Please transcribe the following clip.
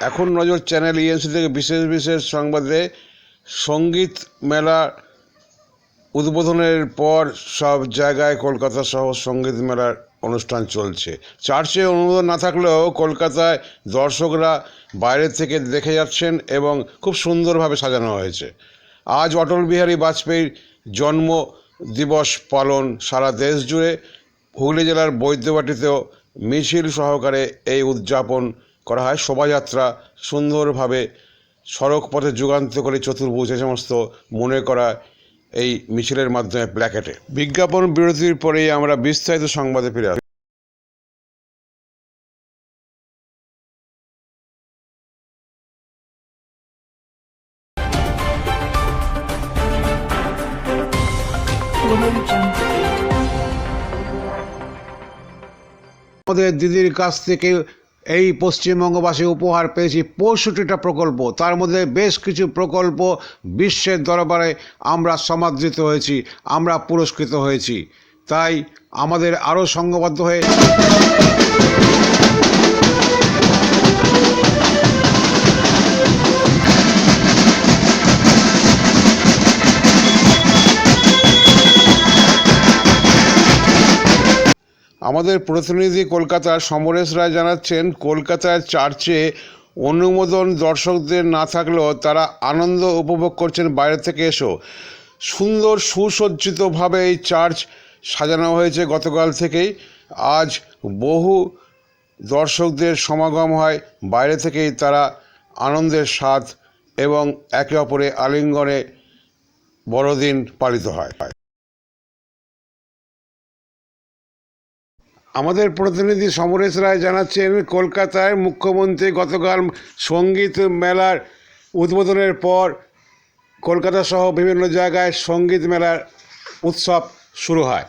এখন নজর channel ENC থেকে বিশেষ বিশেষ সংবাদে সংগীত মেলা উদ্বোধনের পর সব জায়গায় কলকাতা সহ সংগীত মেলার অনুষ্ঠান চলছে। চার্চে অনুমোদন না থাকলেও কলকাতায় দর্শকরা বাইরে থেকে দেখে যাচ্ছেন এবং খুব সুন্দরভাবে সাজানো হয়েছে। আজ অটল বিহারী বাজপেয়ীর জন্ম দিবস পালন সারা দেশ জুড়ে হুগলি জেলার বৈদ্যবাটিতেও মিছিল সহকারে এই উদযাপন করা হয়। শোভাযাত্রা সুন্দরভাবে সড়ক পথে যুগান্তকারী চতুর্ভুজ এ সমস্ত মনে করা এই মিছিলের মাধ্যমে প্ল্যাকেটে বিজ্ঞাপন বিরতির পরেই আমরা বিস্তারিত সংবাদে ফিরে আসি আমাদের দিদির কাছ থেকে এই পশ্চিমবঙ্গবাসী উপহার পেয়েছি পঁয়ষট্টিটা প্রকল্প। তার মধ্যে বেশ কিছু প্রকল্প বিশ্বের দরবারে আমরা সমাদৃত হয়েছি, আমরা পুরস্কৃত হয়েছি। তাই আমাদের আরও সংঘবদ্ধ হয়ে আমাদের প্রতিনিধি কলকাতার সমরেশ রায় জানাচ্ছেন কলকাতার চার্চে অনুমোদন দর্শকদের না থাকলেও তারা আনন্দ উপভোগ করছেন বাইরে থেকে এসো সুন্দর সুসজ্জিতভাবে এই চার্চ সাজানো হয়েছে গতকাল থেকেই। আজ বহু দর্শকদের সমাগম হয়, বাইরে থেকেই তারা আনন্দের স্বাদ এবং একে অপরে আলিঙ্গনে বড়দিন পালিত হয়। আমাদের প্রতিনিধি সমরেশ রায় জানাচ্ছেন, কলকাতায় মুখ্যমন্ত্রী গতকাল সংগীত মেলার উদ্বোধনের পর কলকাতা সহ বিভিন্ন জায়গায় সংগীত মেলার উৎসব শুরু হয়।